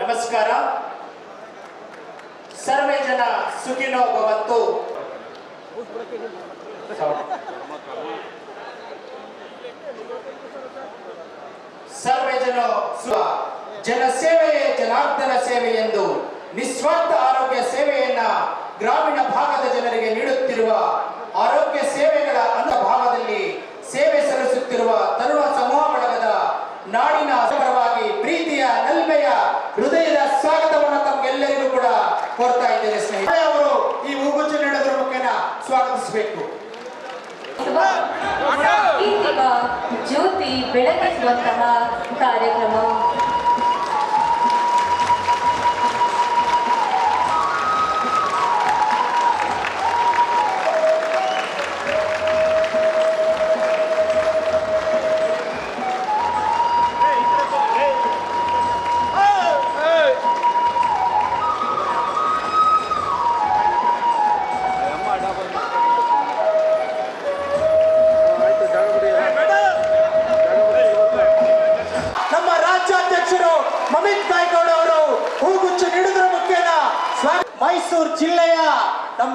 ನಮಸ್ಕಾರ. ಸರ್ವೇ ಜನ ಸುಖಿನೋ ಭವಂತು. ಸರ್ವೇ ಜನ ಜನ ಜನಸೇವೆಯೇ ಜನಾರ್ದನ ಸೇವೆ ಎಂದು ನಿಸ್ವಾರ್ಥ ಆರೋಗ್ಯ ಸೇವೆಯನ್ನ ಗ್ರಾಮೀಣ ಭಾಗದ ಜನರಿಗೆ ನೀಡುತ್ತಿರುವ ಆರೋಗ್ಯ ಸೇವೆಗಳ ಬೆಳಗಿಸುವಂತಹ ಕಾರ್ಯಕ್ರಮ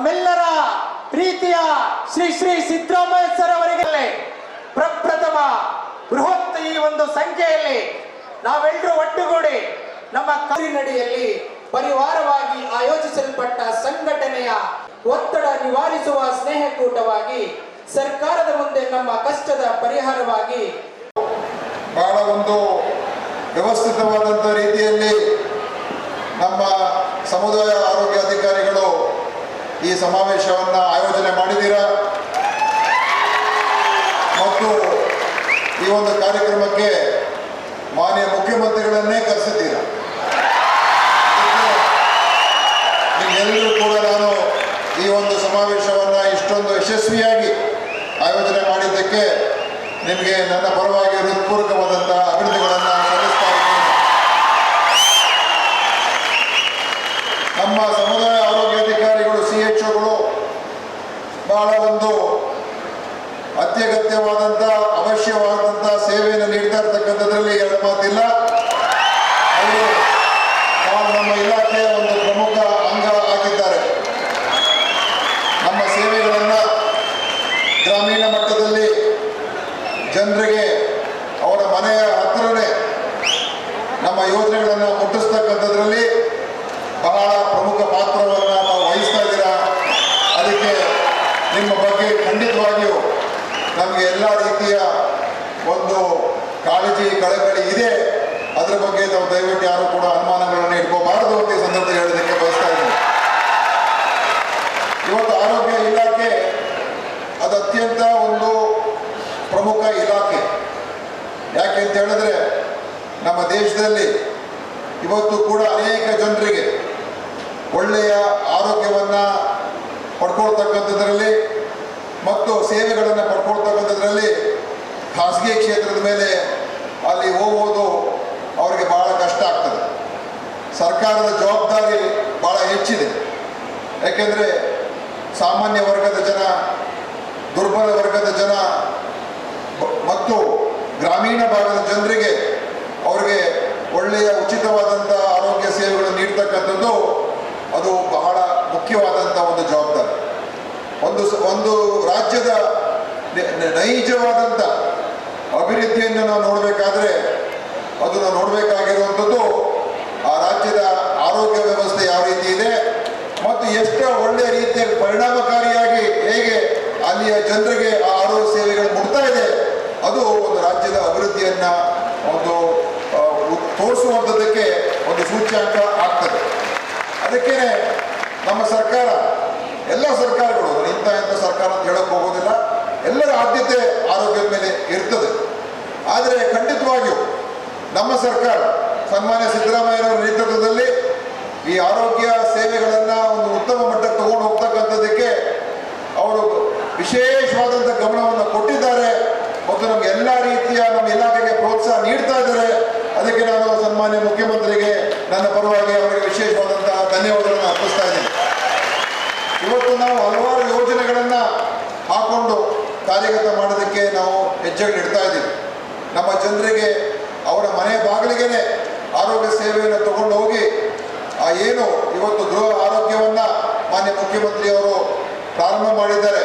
ನಮ್ಮೆಲ್ಲರ ಪ್ರೀತಿಯ ಶ್ರೀ ಶ್ರೀ ಸಿದ್ದರಾಮಯ್ಯ ಸರ್ ಅವರಿಗೆ ಪ್ರಪ್ರಥಮ ಬೃಹತ್ ಈ ಒಂದು ಸಂಖ್ಯೆಯಲ್ಲಿ ನಾವೆಲ್ಲರೂ ಒಟ್ಟುಗೂಡಿ ನಮ್ಮ ಕಾರಿನಡಿಯಲ್ಲಿ ಪರಿವಾರವಾಗಿ ಆಯೋಜಿಸಲ್ಪಟ್ಟ ಸಂಘಟನೆಯ ಒತ್ತಡ ನಿವಾರಿಸುವ ಸ್ನೇಹಕೂಟವಾಗಿ ಸರ್ಕಾರದ ಮುಂದೆ ನಮ್ಮ ಕಷ್ಟದ ಪರಿಹಾರವಾಗಿ ಬಹಳ ಒಂದು ವ್ಯವಸ್ಥಿತವಾದಂಥ ರೀತಿಯಲ್ಲಿ ನಮ್ಮ ಸಮುದಾಯ ಆರೋಗ್ಯ ಅಧಿಕಾರಿಗಳು ಈ ಸಮಾವೇಶವನ್ನು ಆಯೋಜನೆ ಮಾಡಿದ್ದೀರಾ? ಮತ್ತು ಈ ಒಂದು ಕಾರ್ಯಕ್ರಮಕ್ಕೆ ಮಾನ್ಯ ಮುಖ್ಯಮಂತ್ರಿಗಳನ್ನೇ ಕರೆಸಿದ್ದೀರಾ? ನಿಮ್ಗೆಲ್ಲರೂ ಕೂಡ ನಾನು ಈ ಒಂದು ಸಮಾವೇಶವನ್ನು ಇಷ್ಟೊಂದು ಯಶಸ್ವಿಯಾಗಿ ಆಯೋಜನೆ ಮಾಡಿದ್ದಕ್ಕೆ ನಿಮಗೆ ನನ್ನ ಪರವಾಗಿ ಹೃತ್ಪೂರ್ವಕವಾದಂತಹ ಅಭಿನಂದನೆಗಳನ್ನು ಸಲ್ಲಿಸ್ತಾ ಇದ್ದೇನೆ ನಮ್ಮ ಸಮುದಾಯ ಆರೋಗ್ಯಾಧಿಕಾರಿಗಳು ಸಿ ಎಚ್ ಒಗಳು ಬಹಳ ಒಂದು ಅತ್ಯಗತ್ಯವಾದಂಥ ಅವಶ್ಯವಾದಂಥ ಸೇವೆಯನ್ನು ನೀಡ್ತಾ ಇರ್ತಕ್ಕಂಥದ್ರಲ್ಲಿ ಎರಡು ಮಾತಿಲ್ಲ ಅವರು ಬಹಳ ನಮ್ಮ ಇಲಾಖೆಯ ಒಂದು ಪ್ರಮುಖ ಅಂಗ ಆಗಿದ್ದಾರೆ. ನಮ್ಮ ಸೇವೆಗಳನ್ನು ಗ್ರಾಮೀಣ ಮಟ್ಟದಲ್ಲಿ ಜನರಿಗೆ ಅವರ ಮನೆಯ ಹತ್ತಿರನೇ ನಮ್ಮ ಯೋಜನೆಗಳನ್ನು ಮುಟ್ಟಿಸ್ತಕ್ಕಂಥದ್ರಲ್ಲಿ ಬಹಳ ಪ್ರಮುಖ ಪಾತ್ರವನ್ನು ನಾವು ವಹಿಸ್ತಾ ಇದ್ದೀರಾ? ಅದಕ್ಕೆ ನಿಮ್ಮ ಬಗ್ಗೆ ಖಂಡಿತವಾಗಿಯೂ ನಮಗೆ ಎಲ್ಲ ರೀತಿಯ ಒಂದು ಕಾಳಜಿ, ಕಳಕಳಿ ಅದರ ಬಗ್ಗೆ ನಾವು ದಯವಿಟ್ಟು ಯಾರು ಕೂಡ ಅನುಮಾನಗಳನ್ನು ಇಟ್ಕೋಬಾರದು ಅಂತ ಈ ಸಂದರ್ಭದಲ್ಲಿ ಹೇಳೋದಕ್ಕೆ ಬಯಸ್ತಾ ಇದ್ದೀನಿ ಇವತ್ತು ಆರೋಗ್ಯ ಇಲಾಖೆ ಅದು ಅತ್ಯಂತ ಒಂದು ಪ್ರಮುಖ ಇಲಾಖೆ ಯಾಕೆ ಅಂತ ಹೇಳಿದ್ರೆ ನಮ್ಮ ದೇಶದಲ್ಲಿ ಇವತ್ತು ಕೂಡ ಅನೇಕ ಜನರಿಗೆ ಒಳ್ಳೆಯ ಆರೋಗ್ಯವನ್ನು ಪಡ್ಕೊಳ್ತಕ್ಕಂಥದ್ರಲ್ಲಿ ಮತ್ತು ಸೇವೆಗಳನ್ನು ಪಡ್ಕೊಳ್ತಕ್ಕಂಥದ್ರಲ್ಲಿ ಖಾಸಗಿ ಕ್ಷೇತ್ರದ ಮೇಲೆ ಅಲ್ಲಿ ಹೋಗೋದು ಅವರಿಗೆ ಬಹಳ ಕಷ್ಟ ಆಗ್ತದೆ. ಸರ್ಕಾರದ ಜವಾಬ್ದಾರಿ ಬಹಳ ಹೆಚ್ಚಿದೆ. ಯಾಕೆಂದರೆ ಸಾಮಾನ್ಯ ವರ್ಗದ ಜನ ದುರ್ಬಲ ಮತ್ತು ಗ್ರಾಮೀಣ ಭಾಗದ ಜನರಿಗೆ ಅವರಿಗೆ ಒಳ್ಳೆಯ ಉಚಿತವಾದಂಥ ಆರೋಗ್ಯ ಸೇವೆಗಳನ್ನು ನೀಡ್ತಕ್ಕಂಥದ್ದು ಅದು ಬಹಳ ಮುಖ್ಯವಾದಂಥ ಒಂದು ಜವಾಬ್ದಾರಿ. ಒಂದು ಒಂದು ರಾಜ್ಯದ ನೈಜವಾದಂಥ ಅಭಿವೃದ್ಧಿಯನ್ನು ನಾವು ನೋಡಬೇಕಾದ್ರೆ ಅದನ್ನು ನೋಡಬೇಕಾಗಿರುವಂಥದ್ದು ಆ ರಾಜ್ಯದ ಆರೋಗ್ಯ ವ್ಯವಸ್ಥೆ ಯಾವ ರೀತಿ ಇದೆ ಮತ್ತು ಎಷ್ಟು ಒಳ್ಳೆಯ ರೀತಿಯಲ್ಲಿ ಪರಿಣಾಮಕಾರಿಯಾಗಿ ಹೇಗೆ ಅಲ್ಲಿಯ ಜನರಿಗೆ ಆ ಆರೋಗ್ಯ ಸೇವೆಗಳು ಅದು ಒಂದು ರಾಜ್ಯದ ಅಭಿವೃದ್ಧಿಯನ್ನ ಒಂದು ತೋರಿಸುವಂಥದ್ದಕ್ಕೆ ಒಂದು ಸೂಚ್ಯಾಂಕ ಆಗ್ತದೆ. ಅದಕ್ಕೆ ನಮ್ಮ ಸರ್ಕಾರ, ಎಲ್ಲ ಸರ್ಕಾರಗಳು ಇಂಥ ಇಂಥ ಸರ್ಕಾರ ಅಂತ ಹೇಳಕ್ ಹೋಗೋದಿಲ್ಲ, ಎಲ್ಲರ ಆದ್ಯತೆ ಆರೋಗ್ಯದ ಮೇಲೆ ಇರ್ತದೆ. ಆದರೆ ಖಂಡಿತವಾಗಿಯೂ ನಮ್ಮ ಸರ್ಕಾರ, ಸನ್ಮಾನ್ಯ ಸಿದ್ದರಾಮಯ್ಯನವರ ನೇತೃತ್ವದಲ್ಲಿ ಈ ಆರೋಗ್ಯ ಸೇವೆಗಳನ್ನು ಒಂದು ಉತ್ತಮ ಮಟ್ಟಕ್ಕೆ ತಗೊಂಡು ಹೋಗ್ತಕ್ಕಂಥದ್ದಕ್ಕೆ ಅವರು ವಿಶೇಷವಾದಂಥ ಗಮನವನ್ನು ಕೊಟ್ಟಿದ್ದಾರೆ ಮತ್ತು ನಮ್ಗೆ ಎಲ್ಲ ರೀತಿಯ ನಮ್ಮ ಇಲಾಖೆಗೆ ಪ್ರೋತ್ಸಾಹ ನೀಡ್ತಾ ಇದ್ದಾರೆ ಅದಕ್ಕೆ ಸನ್ಮಾನ್ಯ ಮುಖ್ಯಮಂತ್ರಿಗೆ ನನ್ನ ಪರವಾಗಿ ಅವರಿಗೆ ವಿಶೇಷವಾದಂತಹ ಧನ್ಯವಾದಗಳನ್ನು ಅರ್ಪಿಸ್ತಾ ಇದ್ದೀನಿ. ಇವತ್ತು ನಾವು ಹಲವಾರು ಯೋಜನೆಗಳನ್ನು ಹಾಕೊಂಡು ಕಾರ್ಯಗತ ಮಾಡೋದಕ್ಕೆ ನಾವು ಹೆಜ್ಜೆಗಳು ಇಡ್ತಾ ಇದ್ದೀವಿ. ನಮ್ಮ ಜನರಿಗೆ ಅವರ ಮನೆ ಬಾಗಿಲಿಗೆ ಆರೋಗ್ಯ ಸೇವೆಯನ್ನು ತಗೊಂಡು ಹೋಗಿ ಆ ಏನು ಇವತ್ತು ಗೃಹ ಆರೋಗ್ಯವನ್ನು ಮಾನ್ಯ ಮುಖ್ಯಮಂತ್ರಿಯವರು ಪ್ರಾರಂಭ ಮಾಡಿದ್ದಾರೆ.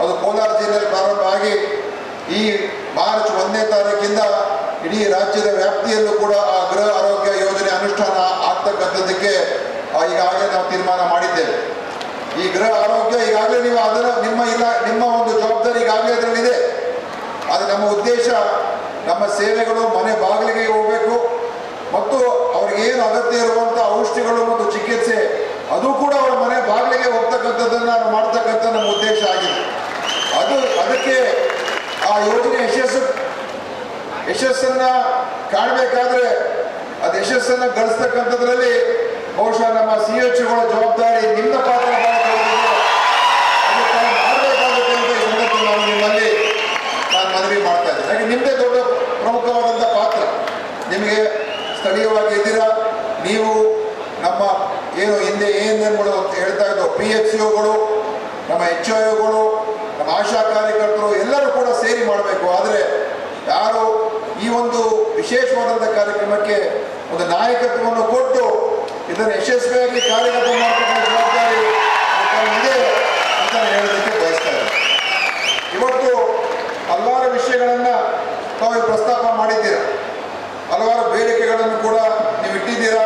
ಅದು ಕೋಲಾರ ಜಿಲ್ಲೆಯಲ್ಲಿ ಪ್ರಾರಂಭ ಆಗಿ ಈ ಮಾರ್ಚ್ ಒಂದನೇ ತಾರೀಕಿಂದ ಇಡೀ ರಾಜ್ಯದ ವ್ಯಾಪ್ತಿಯಲ್ಲೂ ಕೂಡ ಆ ಗೃಹ ಆರೋಗ್ಯ ಯೋಜನೆ ಅನುಷ್ಠಾನ ಆಗ್ತಕ್ಕಂಥದ್ದಕ್ಕೆ ಈಗಾಗಲೇ ನಾವು ತೀರ್ಮಾನ ಮಾಡಿದ್ದೇವೆ. ಈ ಗೃಹ ಆರೋಗ್ಯ ಈಗಾಗಲೇ ನೀವು ಅದರ ನಿಮ್ಮ ಇಲ್ಲ, ನಿಮ್ಮ ಒಂದು ಜವಾಬ್ದಾರಿ ಈಗಾಗಲೇ ಅದರಲ್ಲಿದೆ. ಆದರೆ ನಮ್ಮ ಉದ್ದೇಶ, ನಮ್ಮ ಸೇವೆಗಳು ಮನೆ ಬಾಗಿಲಿಗೆ ಹೋಗಬೇಕು. ಮತ್ತು ಅವ್ರಿಗೆ ಏನು ಅಗತ್ಯ ಇರುವಂಥ ಔಷಧಿಗಳು ಮತ್ತು ಚಿಕಿತ್ಸೆ, ಅದು ಕೂಡ ಅವರ ಮನೆ ಬಾಗಿಲಿಗೆ ಹೋಗ್ತಕ್ಕಂಥದ್ದನ್ನು ಮಾಡ್ತಕ್ಕಂಥ ನಮ್ಮ ಉದ್ದೇಶ ಆಗಿದೆ. ಅದು ಅದಕ್ಕೆ ಆ ಯೋಜನೆ ಯಶಸ್ಸು ಯಶಸ್ಸನ್ನ ಕಾಣಬೇಕಾದ್ರೆ ಅದು ಯಶಸ್ಸನ್ನ ಗಳಿಸ್ತಕ್ಕಂಥದ್ರಲ್ಲಿ ಬಹುಶಃ ನಮ್ಮ ಸಿ ಎಚ್ ಜವಾಬ್ದಾರಿ ನಿಮ್ಮ ಪಾತ್ರ ನಿಮ್ಮಲ್ಲಿ ನಾನು ಮನವಿ ಮಾಡ್ತಾ ಇದ್ದೀನಿ ಹಾಗೆ ನಿಮ್ಮದೇ ದೊಡ್ಡ ಪ್ರಮುಖವಾದಂಥ ಪಾತ್ರ. ನಿಮಗೆ ಸ್ಥಳೀಯವಾಗಿ ಇದ್ದೀರಾ ನೀವು ನಮ್ಮ ಏನು ಹಿಂದೆ ಏನೇನುಗಳು ಅಂತ ಹೇಳ್ತಾ ಇದ್ದೋ ಪಿ ಎಚ್ ಸಿಒಗಳು ನಮ್ಮ ಎಚ್ ಓಗಳು, ನಮ್ಮ ಆಶಾ ಕಾರ್ಯಕರ್ತರು ಎಲ್ಲರೂ ಕೂಡ ಸೇರಿ ಮಾಡಬೇಕು. ಆದರೆ ಯಾರು ಈ ಒಂದು ವಿಶೇಷವಾದಂಥ ಕಾರ್ಯಕ್ರಮಕ್ಕೆ ಒಂದು ನಾಯಕತ್ವವನ್ನು ಕೊಟ್ಟು ಇದನ್ನು ಯಶಸ್ವಿಯಾಗಿ ಕಾರ್ಯಗತ ಮಾಡತಕ್ಕಂಥ ಜವಾಬ್ದಾರಿ ಇದೆ ಅಂತ ಹೇಳೋದಕ್ಕೆ ಇವತ್ತು ಹಲವಾರು ವಿಷಯಗಳನ್ನು ತಾವು ಪ್ರಸ್ತಾಪ ಮಾಡಿದ್ದೀರ? ಹಲವಾರು ಬೇಡಿಕೆಗಳನ್ನು ಕೂಡ ನೀವು ಇಟ್ಟಿದ್ದೀರಾ?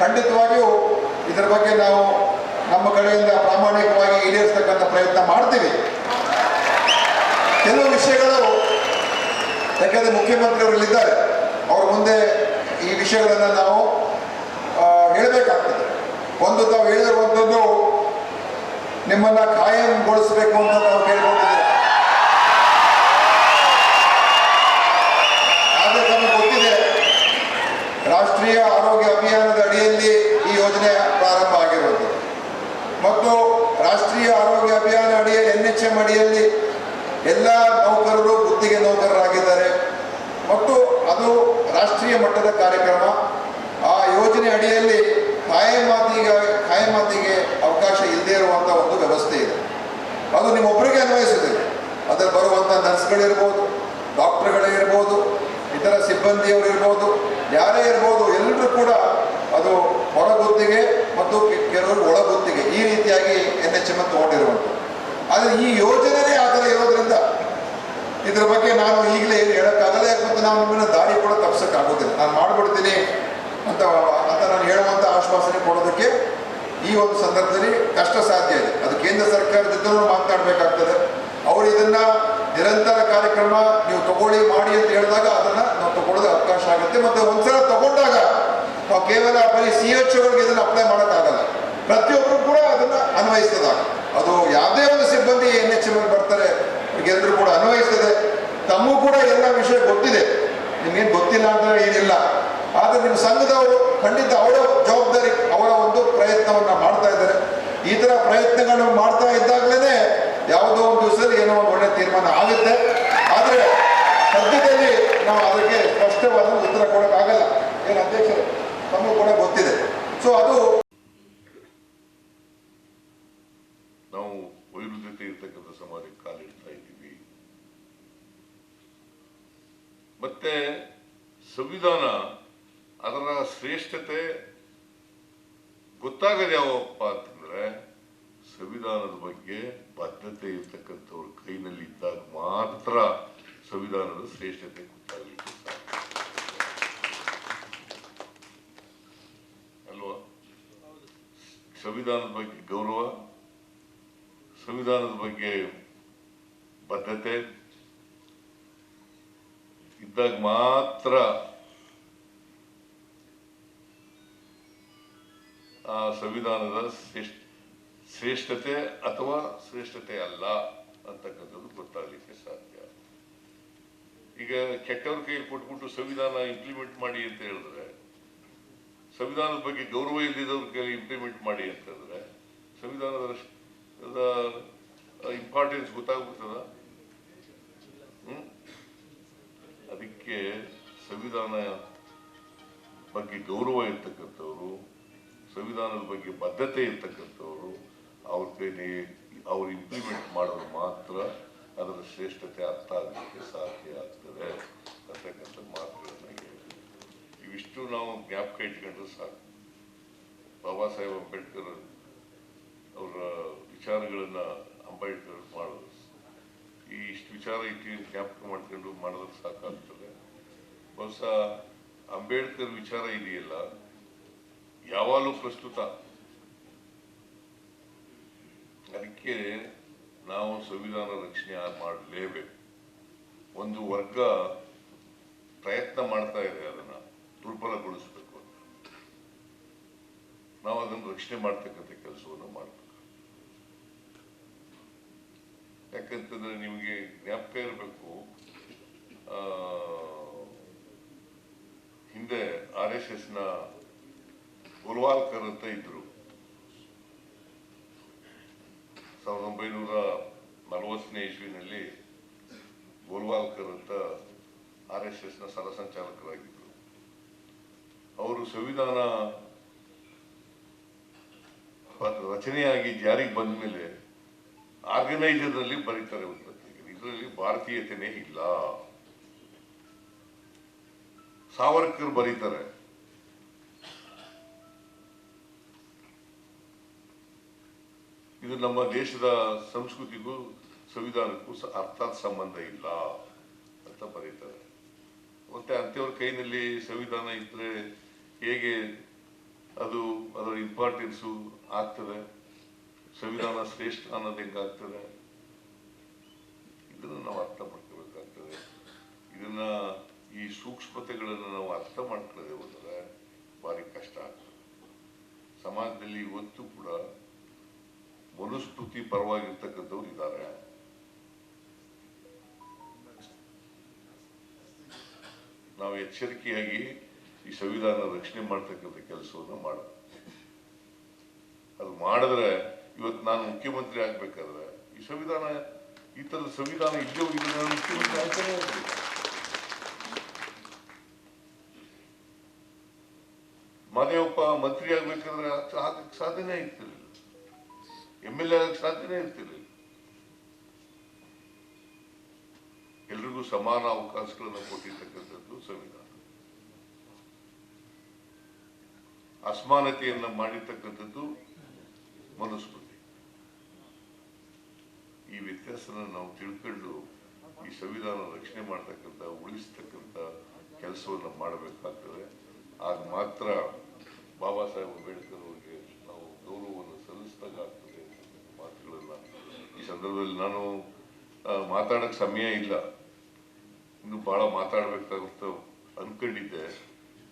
ಖಂಡಿತವಾಗಿಯೂ ಇದರ ಬಗ್ಗೆ ನಾವು ನಮ್ಮ ಕಡೆಯಿಂದ ಪ್ರಾಮಾಣಿಕವಾಗಿ ಈಡೇರಿಸತಕ್ಕಂಥ ಪ್ರಯತ್ನ ಮಾಡ್ತೀವಿ. ಕೆಲವು ವಿಷಯಗಳು ಯಾಕಂದರೆ ಮುಖ್ಯಮಂತ್ರಿಯವರಲ್ಲಿದ್ದಾರೆ. ಅವ್ರ ಮುಂದೆ ಈ ವಿಷಯಗಳನ್ನು ನಾವು ಹೇಳಬೇಕಾಗ್ತದೆ. ಒಂದು ತಾವು ಹೇಳಿರುವಂಥದ್ದು ನಿಮ್ಮನ್ನ ಖಾಯಂಗೊಳಿಸಬೇಕು ಅಂತ ನಾವು ಕೇಳ್ಕೊಂಡಿದ್ದೀವಿ ಆದರೆ ತಮಗೆ ಗೊತ್ತಿದೆ ರಾಷ್ಟ್ರೀಯ ಆರೋಗ್ಯ ಅಭಿಯಾನದ ಅಡಿಯಲ್ಲಿ ಈ ಯೋಜನೆ ಪ್ರಾರಂಭ ಆಗಿರುವುದು ಮತ್ತು ರಾಷ್ಟ್ರೀಯ ಆರೋಗ್ಯ ಅಭಿಯಾನ ಅಡಿಯಲ್ಲಿ ಎನ್ ಎಚ್ ಎಂ ಅಡಿಯಲ್ಲಿ ಎಲ್ಲ ನೌಕರರು ಗುತ್ತಿಗೆ ನೌಕರರಾಗಿದ್ದಾರೆ. ಮತ್ತು ಅದು ರಾಷ್ಟ್ರೀಯ ಮಟ್ಟದ ಕಾರ್ಯಕ್ರಮ. ಆ ಯೋಜನೆ ಅಡಿಯಲ್ಲಿ ಕಾಯಮಾತಿಗೆ ಕಾಯಮಾತಿಗೆ ಅವಕಾಶ ಇಲ್ಲದೇ ಇರುವಂಥ ಒಂದು ವ್ಯವಸ್ಥೆ ಇದೆ. ಅದು ನಿಮ್ಮೊಬ್ಬರಿಗೆ ಅನ್ವಯಿಸುತ್ತದೆ ಅದರಲ್ಲಿ ಬರುವಂಥ ನರ್ಸ್ಗಳಿರ್ಬೋದು ಡಾಕ್ಟರ್ಗಳಿರ್ಬೋದು ಇತರ ಸಿಬ್ಬಂದಿಯವರು ಇರ್ಬೋದು, ಯಾರೇ ಇರ್ಬೋದು, ಎಲ್ಲರೂ ಕೂಡ ಅದು ಹೊರಗುತ್ತಿಗೆ ಮತ್ತು ಕೆಲವರು ಒಳಗುತ್ತಿಗೆ ಈ ರೀತಿಯಾಗಿ ಎನ್ ಎಚ್ ಎಂ ಆದರೆ ಈ ಇರೋದ್ರಿಂದ ಇದ್ರ ಬಗ್ಗೆ ನಾನು ಈಗಲೇ ಹೇಳೋಕ್ಕಾಗಲ್ಲ ಯಾಕಂದ್ರೆ ನಾವು ನಿಮ್ಮನ್ನ ದಾರಿ ಕೂಡ ತಪ್ಸೋಕ್ಕಾಗೋದಿಲ್ಲ ನಾನು ಮಾಡಿಬಿಡ್ತೀನಿ ಅಂತ ಅಂತ ನಾನು ಹೇಳುವಂಥ ಆಶ್ವಾಸನೆ ಕೊಡೋದಕ್ಕೆ ಈ ಒಂದು ಸಂದರ್ಭದಲ್ಲಿ ಕಷ್ಟ ಸಾಧ್ಯ ಇದೆ. ಅದು ಕೇಂದ್ರ ಸರ್ಕಾರದ ಜೊತೆ ಮಾತನಾಡಬೇಕಾಗ್ತದೆ ಅವರು ಇದನ್ನು ನಿರಂತರ ಕಾರ್ಯಕ್ರಮ ನೀವು ತಗೊಳ್ಳಿ, ಮಾಡಿ ಅಂತ ಹೇಳಿದಾಗ ಅದನ್ನು ನಾವು ತಗೊಳ್ಳೋದು ಅವಕಾಶ ಆಗುತ್ತೆ. ಮತ್ತು ಒಂದ್ಸಲ ತಗೊಂಡಾಗ ನಾವು ಕೇವಲ ಬರೀ ಸಿ ಎಚ್ ಇದನ್ನ ಅಪ್ಲೈ ಮಾಡೋಕ್ಕಾಗಲ್ಲ. ಪ್ರತಿಯೊಬ್ಬರು ಕೂಡ ಅದನ್ನು ಅನ್ವಯಿಸ್ತದಾಗ ಅದು ಯಾವುದೇ ಒಂದು ಸಿಬ್ಬಂದಿ ಎನ್ ಎಚ್ ಎಂ ಬರ್ತಾರೆ ಎಲ್ಲರೂ ಕೂಡ ಅನ್ವಯಿಸ್ತದೆ ತಮಗೂ ಕೂಡ ಎಲ್ಲ ವಿಷಯ ಗೊತ್ತಿದೆ. ನಿಮ್ಗೇನು ಗೊತ್ತಿಲ್ಲ ಅಂತ ಏನಿಲ್ಲ. ಆದರೆ ನಿಮ್ಮ ಸಂಘದವರು ಖಂಡಿತ ಅವರ ಜವಾಬ್ದಾರಿ, ಅವರ ಒಂದು ಪ್ರಯತ್ನವನ್ನ ಮಾಡ್ತಾ ಇದ್ದಾರೆ. ಈ ಥರ ಪ್ರಯತ್ನಗಳನ್ನು ಮಾಡ್ತಾ ಇದ್ದಾಗಲೇ ಯಾವುದೋ ಒಂದು ಸರಿ ಏನೋ ಒಂದು ಒಳ್ಳೆ ತೀರ್ಮಾನ ಆಗುತ್ತೆ. ಆದರೆ ಸದ್ಯದಲ್ಲಿ ನಾವು ಅದಕ್ಕೆ ಸ್ಪಷ್ಟವಾದ ಉತ್ತರ ಕೊಡೋಕ್ಕಾಗಲ್ಲ. ಏನು ಅಧ್ಯಕ್ಷರು, ತಮಗೂ ಕೂಡ ಗೊತ್ತಿದೆ. ಸೊ ಅದು ಮತ್ತೆ ಸಂವಿಧಾನ ಅದರ ಶ್ರೇಷ್ಠತೆ ಗೊತ್ತಾಗದು ಯಾವಪ್ಪ ಅಂತಂದ್ರೆ ಸಂವಿಧಾನದ ಬಗ್ಗೆ ಬದ್ಧತೆ ಇರ್ತಕ್ಕಂಥವ್ರ ಕೈನಲ್ಲಿ ಇದ್ದಾಗ ಮಾತ್ರ ಸಂವಿಧಾನದ ಶ್ರೇಷ್ಠತೆ ಗೊತ್ತಾಗಲಿಕ್ಕೆ ಅಲ್ವಾ? ಸಂವಿಧಾನದ ಬಗ್ಗೆ ಗೌರವ, ಸಂವಿಧಾನದ ಬಗ್ಗೆ ಬದ್ಧತೆ ಇದ್ದಾಗ ಮಾತ್ರ ಆ ಸಂವಿಧಾನದ ಶ್ರೇಷ್ಠ, ಶ್ರೇಷ್ಠತೆ ಅಥವಾ ಶ್ರೇಷ್ಠತೆ ಅಲ್ಲ ಅಂತಕ್ಕಂಥದ್ದು ಗೊತ್ತಾಗಲಿಕ್ಕೆ ಸಾಧ್ಯ. ಈಗ ಕೆಟ್ಟವ್ರ ಕೈಯಲ್ಲಿ ಕೊಟ್ಬಿಟ್ಟು ಸಂವಿಧಾನ ಇಂಪ್ಲಿಮೆಂಟ್ ಮಾಡಿ ಅಂತ ಹೇಳಿದ್ರೆ, ಸಂವಿಧಾನದ ಬಗ್ಗೆ ಗೌರವ ಇಲ್ಲದವ್ರ ಕೈಯಲ್ಲಿ ಇಂಪ್ಲಿಮೆಂಟ್ ಮಾಡಿ ಅಂತಂದ್ರೆ ಸಂವಿಧಾನದ ಇಂಪಾರ್ಟೆನ್ಸ್ ಗೊತ್ತಾಗ್ಬಿಡ್ತದ? ಅದಕ್ಕೆ ಸಂವಿಧಾನ ಬಗ್ಗೆ ಗೌರವ ಇರ್ತಕ್ಕಂಥವ್ರು, ಸಂವಿಧಾನದ ಬಗ್ಗೆ ಬದ್ಧತೆ ಇರ್ತಕ್ಕಂಥವ್ರು ಅವ್ರ ಕೈಲಿ ಅವ್ರು ಇಂಪ್ಲಿಮೆಂಟ್ ಮಾಡೋದು ಮಾತ್ರ ಅದರ ಶ್ರೇಷ್ಠತೆ ಅರ್ಥ ಆಗಲಿಕ್ಕೆ ಸಾಧ್ಯ ಆಗ್ತದೆ ಅಂತಕ್ಕಂಥ ಮಾತುಗಳನ್ನು ಹೇಳಿ ಇವಿಷ್ಟು ನಾವು ಜ್ಞಾಪಕ ಇಟ್ಕೊಂಡ್ರೆ ಸಾಕು. ಬಾಬಾ ಸಾಹೇಬ್ ಅಂಬೇಡ್ಕರ್ ಅವರ ವಿಚಾರಗಳನ್ನು ಅಂಬೇಡ್ಕರ್ ಮಾಡೋದು ಈ ಇಷ್ಟು ವಿಚಾರ ಇಟ್ಟು ಜ್ಞಾಪಕ ಮಾಡ್ಕೊಂಡು ಮಾಡಿದ್ರೆ ಸಾಕಾಗ್ತದೆ. ಬಹುಶಃ ಅಂಬೇಡ್ಕರ್ ವಿಚಾರ ಇದೆಯಲ್ಲ, ಯಾವಾಗಲೂ ಪ್ರಸ್ತುತ. ಅದಕ್ಕೆ ನಾವು ಸಂವಿಧಾನ ರಕ್ಷಣೆ ಮಾಡಲೇಬೇಕು. ಒಂದು ವರ್ಗ ಪ್ರಯತ್ನ ಮಾಡ್ತಾ ಇದೆ ಅದನ್ನ ದುರ್ಬಲಗೊಳಿಸಬೇಕು ಅಂತ. ನಾವು ಅದನ್ನು ರಕ್ಷಣೆ ಮಾಡ್ತಕ್ಕಂಥ ಕೆಲಸವನ್ನು ಮಾಡಬೇಕು ಯಾಕಂತಂದ್ರೆ ನಿಮಗೆ ಜ್ಞಾಪಕ ಇರಬೇಕು ಹಿಂದೆ ಆರ್ ಎಸ್ ಎಸ್ನ ಗೋಲ್ವಾಲ್ಕರ್ ಅಂತ ಇದ್ರು. ಸಾವಿರದ ಒಂಬೈನೂರ ನಲವತ್ತನೇ ಇಸ್ವಿನಲ್ಲಿ ಗೋಲ್ವಾಲ್ಕರ್ ಅಂತ ಆರ್ ಎಸ್ ಎಸ್ನ ಸರಸಂಚಾಲಕರಾಗಿದ್ರು. ಅವರು ಸಂವಿಧಾನ ರಚನೆಯಾಗಿ ಜಾರಿಗೆ ಬಂದ ಮೇಲೆ ಆರ್ಗನೈಸರ್ನಲ್ಲಿ ಬರೀತಾರೆ ಒಂದು ಇದರಲ್ಲಿ ಭಾರತೀಯತೆನೇ ಇಲ್ಲ. ಸಾವರ್ಕರ್ ಬರೀತಾರೆ. ಇದು ನಮ್ಮ ದೇಶದ ಸಂಸ್ಕೃತಿಗೂ, ಸಂವಿಧಾನಕ್ಕೂ ಅರ್ಥಾತ್ ಸಂಬಂಧ ಇಲ್ಲ ಅಂತ ಬರೀತಾರೆ. ಮತ್ತೆ ಅಂತೆಯವ್ರ ಕೈನಲ್ಲಿ ಸಂವಿಧಾನ ಇದ್ರೆ ಹೇಗೆ ಅದು ಅದರ ಇಂಪಾರ್ಟೆನ್ಸು ಆಗ್ತದೆ? ಸಂವಿಧಾನ ಶ್ರೇಷ್ಠ ಅನ್ನೋದು ಹೆಂಗಾಗ್ತದೆ ಇದನ್ನು ನಾವು ಅರ್ಥ ಮಾಡ್ಕೋಬೇಕಾಗ್ತದೆ. ಇದನ್ನ ಈ ಸೂಕ್ಷ್ಮತೆಗಳನ್ನು ನಾವು ಅರ್ಥ ಮಾಡ್ಕೊಳ್ಳದೆ ಹೋದರೆ ಭಾರಿ ಕಷ್ಟ ಆಗ್ತದೆ. ಸಮಾಜದಲ್ಲಿ ಇವತ್ತು ಕೂಡ ಮನುಸ್ಮೃತಿ ಪರವಾಗಿರ್ತಕ್ಕಂಥವ್ರು ಇದ್ದಾರೆ. ನಾವು ಎಚ್ಚರಿಕೆಯಾಗಿ ಈ ಸಂವಿಧಾನ ರಕ್ಷಣೆ ಮಾಡ್ತಕ್ಕಂಥ ಕೆಲಸವನ್ನು ಮಾಡ ಅದು ಮಾಡಿದ್ರೆ ಇವತ್ತು ನಾನು ಮುಖ್ಯಮಂತ್ರಿ ಆಗ್ಬೇಕಾದ್ರೆ ಈ ಸಂವಿಧಾನ, ಈ ತರದ ಸಂವಿಧಾನ ಇಲ್ಲೇ ಹೋಗಿದ್ರೆ ನಾನು ಮುಖ್ಯಮಂತ್ರಿ ಆಗ್ತಾನೆ. ಮನೆಯೊಬ್ಬ ಮಂತ್ರಿ ಆಗ್ಬೇಕಾದ್ರೆ ಆಗ- ಆಗಕ್ಕೆ ಸಾಧ್ಯನೇ ಇರ್ತಿರ್ಲಿಲ್ಲ. ಎಂ ಎಲ್ ಎ ಆಗಕ್ಕೆ ಸಾಧ್ಯನೇ ಇರ್ತಿರ್ಲಿಲ್ಲ. ಎಲ್ರಿಗೂ ಸಮಾನ ಅವಕಾಶಗಳನ್ನು ಕೊಟ್ಟಿರ್ತಕ್ಕಂಥದ್ದು ಸಂವಿಧಾನ. ಅಸಮಾನತೆಯನ್ನು ಮಾಡಿರ್ತಕ್ಕಂಥದ್ದು ಮನುಸ್ಮೃತಿ ಈ ವ್ಯತ್ಯಾಸನ ನಾವು ತಿಳ್ಕೊಂಡು ಈ ಸಂವಿಧಾನ ರಕ್ಷಣೆ ಮಾಡ್ತಕ್ಕಂಥ, ಉಳಿಸ್ತಕ್ಕಂಥ ಕೆಲಸವನ್ನು ಮಾಡಬೇಕಾಗ್ತದೆ. ಆಗ ಮಾತ್ರ ಬಾಬಾ ಸಾಹೇಬ್ ಅಂಬೇಡ್ಕರ್ ಅವರಿಗೆ ನಾವು ಗೌರವವನ್ನು ಸಲ್ಲಿಸಿದಾಗ ಆಗ್ತದೆ ಮಾತುಗಳನ್ನ. ಈ ಸಂದರ್ಭದಲ್ಲಿ ನಾನು ಮಾತಾಡೋಕ್ಕೆ ಮಾತಾಡಕ್ ಸಮಯ ಇಲ್ಲ. ಇನ್ನು ಬಹಳ ಮಾತಾಡಬೇಕಾಗುತ್ತೆ ಅಂದ್ಕೊಂಡಿದ್ದೆ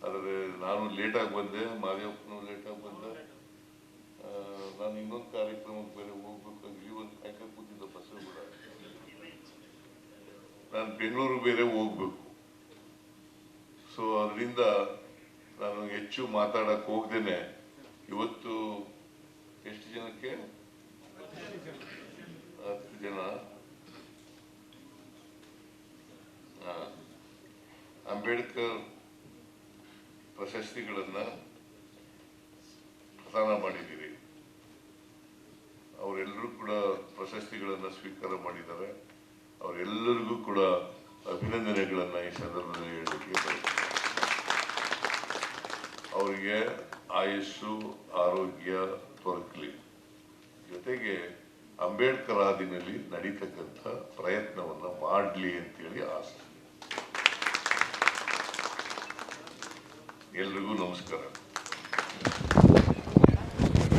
ಆದರೆ ನಾನು ಲೇಟಾಗಿ ಬಂದೆ, ಮಾದೇವಪ್ಪನೂ ಲೇಟಾಗಿ ಬಂದೆ. ನಾನು ಇನ್ನೊಂದು ಕಾರ್ಯಕ್ರಮಕ್ಕೆ ಬೇರೆ ಹೋಗ್ಬೇಕು ಇಲ್ಲಿ ಒಂದು ಕಾಯ್ಕ ಕೂತಿದ್ದ ಕೂಡ ನಾನು ಬೆಂಗಳೂರು ಬೇರೆ ಹೋಗ್ಬೇಕು ಸೊ ಅದರಿಂದ ನಾನು ಹೆಚ್ಚು ಮಾತಾಡಕ್ಕೆ ಹೋಗ್ದೇನೆ ಇವತ್ತು ಎಷ್ಟು ಜನಕ್ಕೆ ಹತ್ತು ಜನ ಅಂಬೇಡ್ಕರ್ ಪ್ರಶಸ್ತಿಗಳನ್ನ ಪ್ರದಾನ ಮಾಡಿದ್ದೀರಿ ಅವರೆಲ್ಲರೂ ಕೂಡ ಪ್ರಶಸ್ತಿಗಳನ್ನ ಸ್ವೀಕಾರ ಮಾಡಿದ್ದಾರೆ. ಅವರೆಲ್ಲರಿಗೂ ಕೂಡ ಅಭಿನಂದನೆಗಳನ್ನು ಈ ಸಂದರ್ಭದಲ್ಲಿ ಹೇಳಲಿಕ್ಕೆ. ಅವರಿಗೆ ಆಯಸ್ಸು, ಆರೋಗ್ಯ ತೊರಕಲಿ ಜೊತೆಗೆ ಅಂಬೇಡ್ಕರ್ ಆದಿನಲ್ಲಿ ನಡೀತಕ್ಕಂಥ ಪ್ರಯತ್ನವನ್ನು ಮಾಡಲಿ ಅಂತೇಳಿ ಆಸೆ. ಎಲ್ರಿಗೂ ನಮಸ್ಕಾರ.